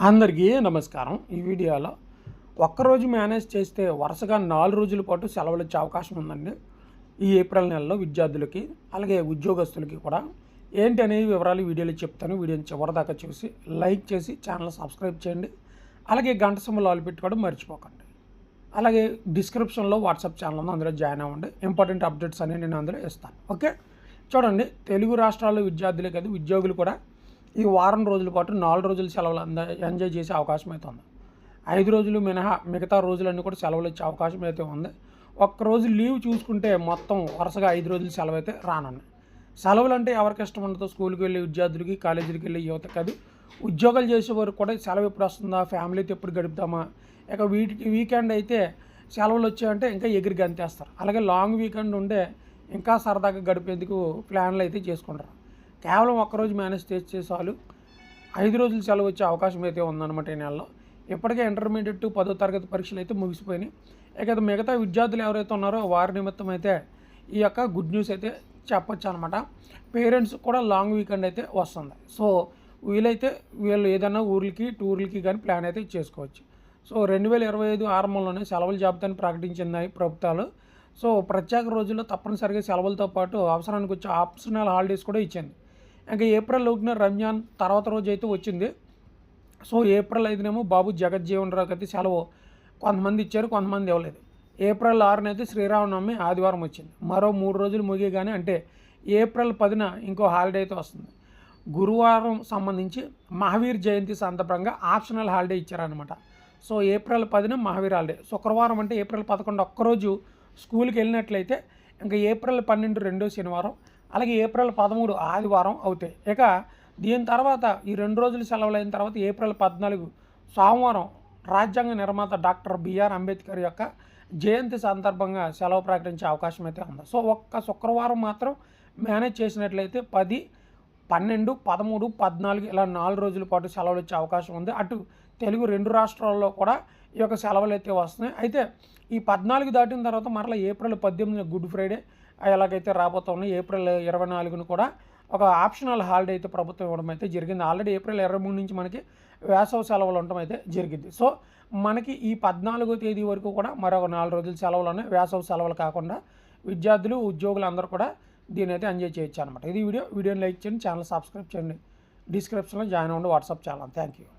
అందరికీ నమస్కారం. ఈ వీడియోలో ఒక్కరోజు మేనేజ్ చేస్తే వరుసగా నాలుగు రోజుల పాటు సెలవులు ఇచ్చే అవకాశం ఉందండి. ఈ ఏప్రిల్ నెలలో విద్యార్థులకి అలాగే ఉద్యోగస్తులకి కూడా ఏంటి అనేవి వివరాలు వీడియోలో చెప్తాను. వీడియోని చివరిదాకా చూసి లైక్ చేసి ఛానల్ సబ్స్క్రైబ్ చేయండి. అలాగే గంట సమ్మలు ఆలు పెట్టుకోవడం మర్చిపోకండి. అలాగే డిస్క్రిప్షన్లో వాట్సాప్ ఛానల్ ఉంది. అందులో జాయిన్ అవ్వండి. ఇంపార్టెంట్ అప్డేట్స్ అనేవి నేను అందులో ఇస్తాను. ఓకే? చూడండి తెలుగు రాష్ట్రాల్లో విద్యార్థులే కాదు ఉద్యోగులు కూడా ఈ వారం రోజుల పాటు నాలుగు రోజులు సెలవులు అంద ఎంజాయ్ చేసే అవకాశం అయితే ఉంది. ఐదు రోజులు మినహా మిగతా రోజులన్నీ కూడా సెలవులు ఇచ్చే అవకాశం అయితే ఉంది. ఒక్క రోజు లీవ్ చూసుకుంటే మొత్తం వరుసగా ఐదు రోజులు సెలవు అయితే రానున్నాయి సెలవులు అంటే ఎవరికి ఇష్టం ఉండదు? స్కూల్కి వెళ్ళి విద్యార్థులకి కాలేజీకి వెళ్ళి యువత కాదు ఉద్యోగాలు చేసే వరకు కూడా సెలవు ఎప్పుడు వస్తుందా? ఫ్యామిలీతో ఎప్పుడు గడుపుతామా? ఇక వీటికి వీకెండ్ అయితే సెలవులు వచ్చాయంటే ఇంకా ఎగిరి గంతేస్తారు అలాగే లాంగ్ వీకెండ్ ఉండే ఇంకా సరదాగా గడిపేందుకు ప్లాన్లు అయితే చేసుకుంటారు. కేవలం ఒక్కరోజు మేనేజ్ చేస్తే చాలు. ఐదు రోజులు సెలవు వచ్చే అవకాశం అయితే ఉందన్నమాట ఈ నెలలో. ఇప్పటికే ఇంటర్మీడియట్ పదో తరగతి పరీక్షలు అయితే ముగిసిపోయినాయి. ఇక మిగతా విద్యార్థులు ఎవరైతే ఉన్నారో వారి నిమిత్తం అయితే ఈ యొక్క గుడ్ న్యూస్ అయితే చెప్పొచ్చు అనమాట పేరెంట్స్ కూడా లాంగ్ వీకెండ్ అయితే వస్తుంది. సో వీలైతే వీళ్ళు ఏదైనా ఊర్లకి టూర్లకి కానీ ప్లాన్ అయితే చేసుకోవచ్చు. సో రెండు వేల ఇరవై ఐదు ఆరంభంలోనే సెలవుల జాబితాను ప్రకటించింది ప్రభుత్వాలు. సో ప్రత్యేక రోజుల్లో తప్పనిసరిగా సెలవులతో పాటు అవసరానికి వచ్చే ఆప్షనల్ హాలిడేస్ కూడా ఇచ్చింది. ఇంకా ఏప్రిల్ ఒకటిన రంజాన్ తర్వాత రోజు అయితే వచ్చింది. సో ఏప్రిల్ ఐదునేమో బాబు జగజ్జీవన్ రావుకి అయితే సెలవు. కొంతమంది ఇచ్చారు కొంతమంది ఇవ్వలేదు. ఏప్రిల్ ఆరున అయితే శ్రీరామనవమి ఆదివారం వచ్చింది. మరో మూడు రోజులు ముగియగానే అంటే ఏప్రిల్ పదిన ఇంకో హాలిడే అయితే వస్తుంది. గురువారం సంబంధించి మహావీర్ జయంతి సందర్భంగా ఆప్షనల్ హాలిడే ఇచ్చారనమాట సో ఏప్రిల్ పదిన మహావీర్ హాలిడే. శుక్రవారం అంటే ఏప్రిల్ పదకొండు ఒక్కరోజు స్కూల్కి వెళ్ళినట్లయితే ఇంకా ఏప్రిల్ పన్నెండు రెండో శనివారం అలాగే ఏప్రిల్ పదమూడు ఆదివారం అవుతాయి. ఇక దీని తర్వాత ఈ రెండు రోజులు సెలవులు అయిన తర్వాత ఏప్రిల్ పద్నాలుగు సోమవారం రాజ్యాంగ నిర్మాత డాక్టర్ బిఆర్ అంబేద్కర్ యొక్క జయంతి సందర్భంగా సెలవు ప్రకటించే అవకాశం అయితే ఉంది. సో ఒక్క శుక్రవారం మాత్రం మేనేజ్ చేసినట్లయితే పది పన్నెండు పదమూడు పద్నాలుగు ఇలా నాలుగు రోజుల పాటు సెలవులు ఇచ్చే అవకాశం ఉంది. అటు తెలుగు రెండు రాష్ట్రాల్లో కూడా ఈ యొక్క సెలవులు అయితే వస్తున్నాయి. అయితే ఈ పద్నాలుగు దాటిన తర్వాత మరలా ఏప్రిల్ పద్దెనిమిది గుడ్ ఫ్రైడే ఎలాగైతే రాబోతున్నాయి ఏప్రిల్ ఇరవై నాలుగును కూడా ఒక ఆప్షనల్ హాలిడే అయితే ప్రభుత్వం ఇవ్వడం అయితే జరిగింది. ఆల్రెడీ ఏప్రిల్ ఇరవై మూడు నుంచి మనకి వేసవ సెలవులు ఉండటం అయితే జరిగింది. సో మనకి ఈ పద్నాలుగో తేదీ వరకు కూడా మరొక నాలుగు రోజుల సెలవులు ఉన్నాయి. వేసవ సెలవులు కాకుండా విద్యార్థులు ఉద్యోగులు అందరూ కూడా దీని అయితే ఎంజాయ్ చేయొచ్చు అనమాట ఇది వీడియో. వీడియోని లైక్ చేయండి ఛానల్ సబ్స్క్రైబ్ చేయండి. డిస్క్రిప్షన్లో జాయిన్ అవ్వండి వాట్సాప్ ఛానల్. Thank you